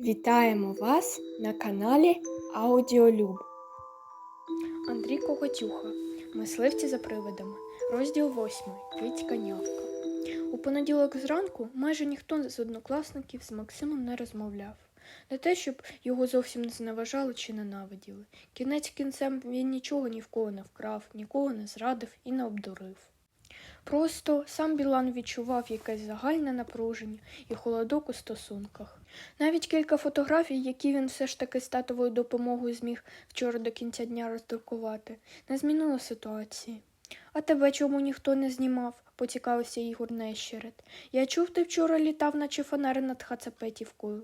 Вітаємо вас на каналі Аудіолюб. Андрій Коготюха. Мисливці за привидами. Розділ 8. Кицька нявка. У понеділок зранку майже ніхто з однокласників з Максимом не розмовляв. Не те, щоб його зовсім не зневажали чи ненавиділи. Кінець кінцем він нічого ні в кого не вкрав, нікого не зрадив і не обдурив. Просто сам Білан відчував якесь загальне напруження і холодок у стосунках. Навіть кілька фотографій, які він все ж таки з татовою допомогою зміг вчора до кінця дня роздрукувати, не змінило ситуації. А тебе чому ніхто не знімав? поцікавився Ігор Нещерет. Я чув, ти вчора літав, наче фонарь над Хацапетівкою.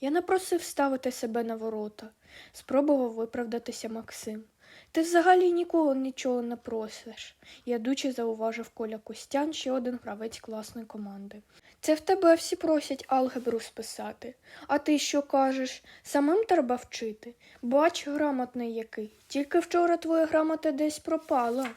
Я не просив ставити себе на ворота, спробував виправдатися Максим. Ти взагалі ніколи нічого не просиш, ядуче зауважив Коля Костян, ще один гравець класної команди. Це в тебе всі просять алгебру списати. А ти що кажеш? Самим треба вчити? Бач, грамотний який. Тільки вчора твоя грамота десь пропала.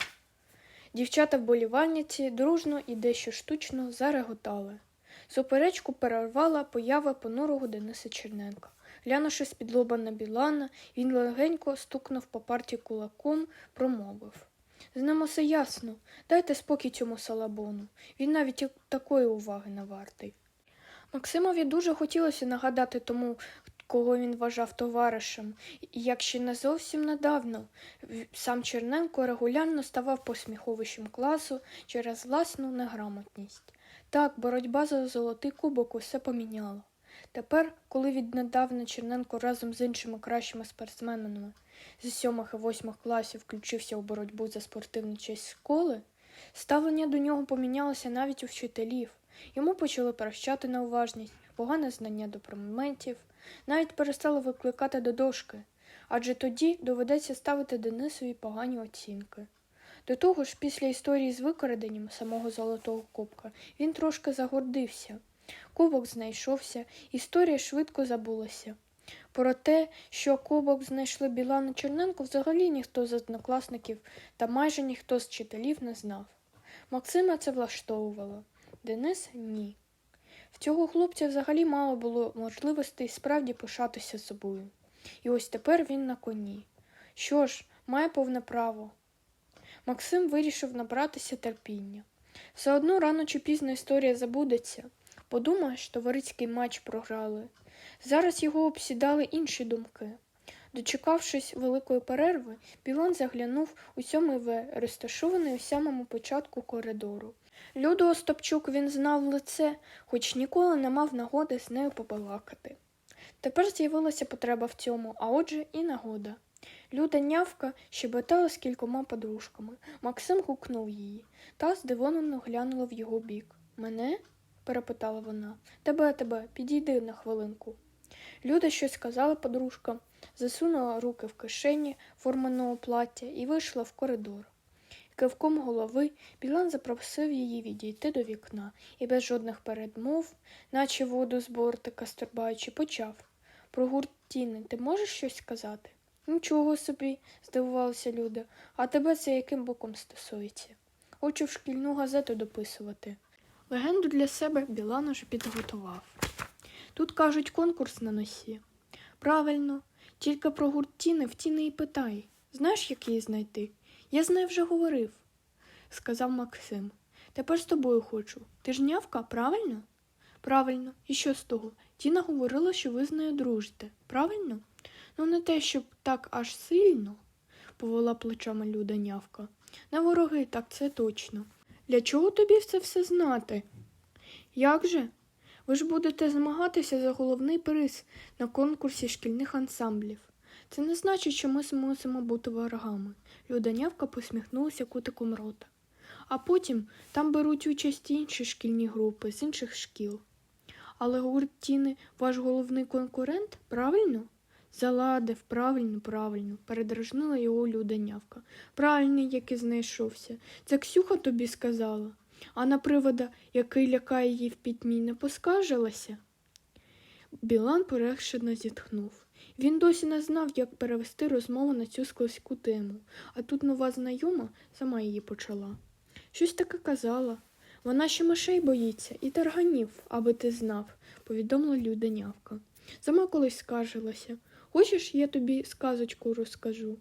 Дівчата вболівальниці дружно і дещо штучно зареготали. Суперечку перервала поява понурого Дениса Черненка. Глянувши з-під лоба на Білана, він легенько стукнув по парті кулаком, промовив. З ним усе ясно. Дайте спокій цьому салабону. Він навіть і такої уваги не вартий. Максимові дуже хотілося нагадати тому, кого він вважав товаришем, і як ще не зовсім недавно сам Черненко регулярно ставав посміховищем класу через власну неграмотність. Так, боротьба за золотий кубок усе поміняла. Тепер, коли віднедавна Черненко разом з іншими кращими спортсменами з сьомих і восьмих класів включився у боротьбу за спортивну честь школи, ставлення до нього помінялося навіть у вчителів. Йому почали прощати неуважність, погане знання до предметів, навіть перестали викликати до дошки, адже тоді доведеться ставити Денисові погані оцінки. До того ж, після історії з викраденням самого Золотого Кубка він трошки загордився. Кубок знайшовся, історія швидко забулася. Про те, що кубок знайшли Білана Черненко, взагалі ніхто з однокласників та майже ніхто з вчителів не знав. Максима це влаштовувало, Денис ні. В цього хлопця взагалі мало було можливостей справді пишатися собою. І ось тепер він на коні. Що ж, має повне право. Максим вирішив набратися терпіння. Все одно рано чи пізно історія забудеться. Подумаєш, товариський матч програли. Зараз його обсідали інші думки. Дочекавшись великої перерви, Білан заглянув у сьомий В, розташований у самому початку коридору. Люду Остапчук він знав лице, хоч ніколи не мав нагоди з нею побалакати. Тепер з'явилася потреба в цьому, а отже і нагода. Люда нявка щебетала з кількома подружками. Максим гукнув її, та здивовано глянула в його бік. Мене? Перепитала вона. Тебе, тебе, підійди на хвилинку. Люда щось сказала подружкам, засунула руки в кишені форманого плаття і вийшла в коридор. Кивком голови Білан запросив її відійти до вікна і без жодних передмов, наче воду з бортика стрибаючи, почав. Про гурт Тіни ти можеш щось сказати? Нічого собі, здивувалася Люда, а тебе це яким боком стосується? Хочу в шкільну газету дописувати. Легенду для себе Білан уже підготував. Тут кажуть конкурс на носі. Правильно, тільки про гурт Тіни в Тіни і питай. Знаєш, як її знайти? Я з нею вже говорив, сказав Максим. Тепер з тобою хочу. Ти ж нявка, правильно? Правильно, і що з того? Тіна говорила, що ви з нею дружите, правильно? Ну, не те, щоб так аж сильно, повела плечами Люда нявка. Не вороги, так це точно. Для чого тобі це все знати? Як же? Ви ж будете змагатися за головний приз на конкурсі шкільних ансамблів. Це не значить, що ми мусимо бути ворогами. Люданявка посміхнулася кутиком рота. А потім там беруть участь інші шкільні групи з інших шкіл. Але гурт Тіни ваш головний конкурент, правильно? Заладив, правильно, правильно, передражнила його люданявка. Правильний, який знайшовся. Це Ксюха тобі сказала, а на привода, який лякає її в пітьмі, не поскаржилася? Білан полегшено зітхнув. Він досі не знав, як перевести розмову на цю складську тему, а тут нова знайома сама її почала. Щось таке казала. Вона ще мишей боїться і тарганів, аби ти знав, повідомила люденявка. Сама колись скаржилася. Хочеш, я тобі сказочку розкажу.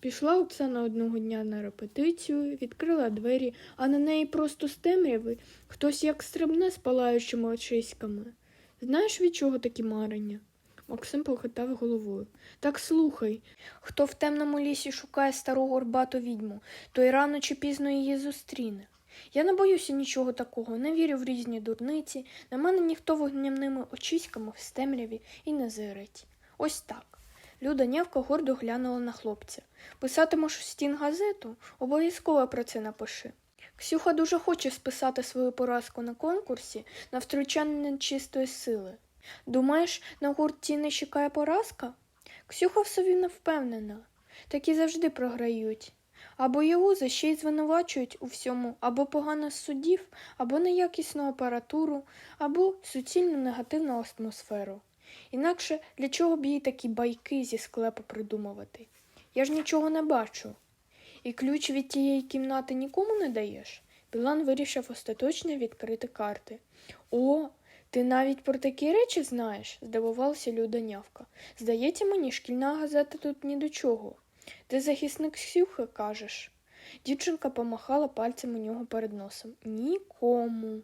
Пішла Оксана одного дня на репетицію, відкрила двері, а на неї просто з темряви хтось як стрибне з палаючими очиськами. Знаєш, від чого такі марення? Максим похитав головою. Так слухай, хто в темному лісі шукає стару горбату відьму, той рано чи пізно її зустріне. Я не боюся нічого такого, не вірю в різні дурниці, на мене ніхто вогняними очиськами в темряві і не зирить. Ось так. Люда нявка гордо глянула на хлопця. Писатимеш у стін газету? Обов'язково про це напиши. Ксюха дуже хоче списати свою поразку на конкурсі на втручання нечистої сили. Думаєш, на гурті не чекає поразка? Ксюха в собі не впевнена. Такі завжди програють. Або Єгуза ще й звинувачують у всьому, або погано судів, або неякісну апаратуру, або суцільну негативну атмосферу. Інакше для чого б їй такі байки зі склепу придумувати? Я ж нічого не бачу. І ключ від тієї кімнати нікому не даєш? Білан вирішив остаточно відкрити карти. О, ти навіть про такі речі знаєш, здивувалася Людонявка. Здається мені, шкільна газета тут ні до чого. Ти захисник Ксюхи, кажеш. Дівчинка помахала пальцем у нього перед носом. Нікому.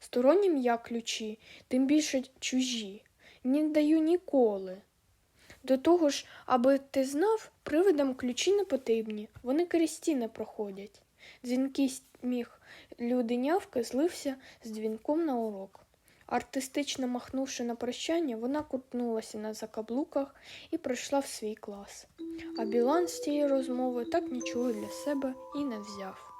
Стороннім я ключі, тим більше чужі. Не даю ніколи. До того ж, аби ти знав, привидам ключі не потрібні, вони крізь стіни проходять. Дзвінкий сміх людинявки злився з дзвінком на урок. Артистично махнувши на прощання, вона кутнулася на закаблуках і прийшла в свій клас. А Білан з цієї розмови так нічого для себе і не взяв.